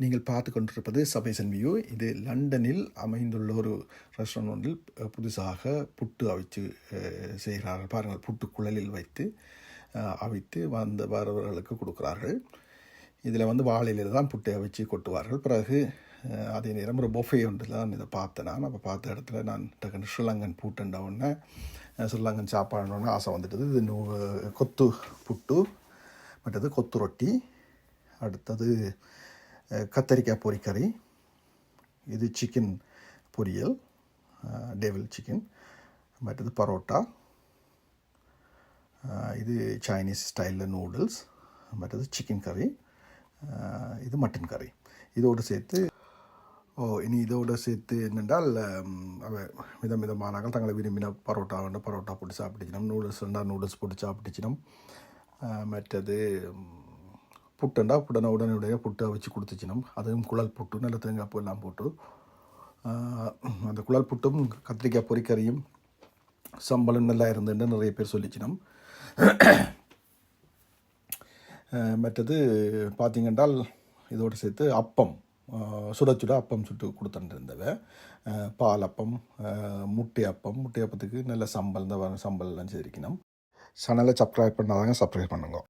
நீங்கள் பார்த்து கொண்டிருப்பது சபைசன் வியூ இது லண்டனில் அமைந்துள்ள ஒரு ரெஸ்டாரண்ட் ஒன்றில் புதுசாக புட்டு அவிச்சு செய்கிறார்கள். பாருங்கள் புட்டு குழலில் வைத்து அவித்து வந்த வரவர்களுக்கு கொடுக்குறார்கள். இதில் வந்து வாழையில் தான் புட்டை அவிச்சு கொட்டுவார்கள். பிறகு அதே நேரம் ஒரு பொஃபே ஒன்றில் தான் இதை பார்த்தேன் நான். அப்போ பார்த்த இடத்துல நான் டக்குன்னு ஸ்ரீலங்கன் பூட்டுண்ட உடனே ஸ்ரீலங்கன் சாப்பாடுன்னு ஆசை வந்துட்டது. இது நூ- கொத்து புட்டு மற்றது கொத்து ரொட்டி அடுத்தது கத்தரிக்காய் பொரிக்கறி இது சிக்கன் பொரியல். டேவில் சிக்கன் மற்றது பரோட்டா. இது சைனீஸ் ஸ்டைலில் நூடுல்ஸ் மற்றது சிக்கன் கறி இது மட்டன் கறி இதோடு சேர்த்து ஓ இனி இதோடு சேர்த்து என்னென்றால் ம், விதம் விதமானார்கள் தங்களை விரும்பின பரோட்டா வேண்டாம் பரோட்டா போட்டு சாப்பிட்டுச்சினோம் நூடுல்ஸ் வேண்டாம் நூடுல்ஸ் போட்டு சாப்பிட்டுச்சினோம் மற்றது புட்டுண்டா உடனே உடனே உடைய புட்டை வச்சு கொடுத்துச்சினோம். அதுவும் குழல் புட்டு நல்ல தேங்காய் பூ எல்லாம் போட்டு. அந்த குழல் புட்டும் கத்திரிக்காய் பொரிக்கறியும் சம்பளம் நல்லா இருந்துன்னு நிறைய பேர் சொல்லிச்சினோம். மற்றது பார்த்திங்கன்றால் இதோடு சேர்த்து அப்பம் சுட சுட அப்பம் சுட்டு கொடுத்துருந்தவ பால் அப்பம் முட்டை அப்பம் முட்டை அப்பத்துக்கு நல்ல சம்பல் இந்த வர சம்பல்லாம் சேர்க்கணும் சேனலை சப்ஸ்கிரைப் பண்ணாதாங்க சப்ஸ்கிரைப் பண்ணுங்க.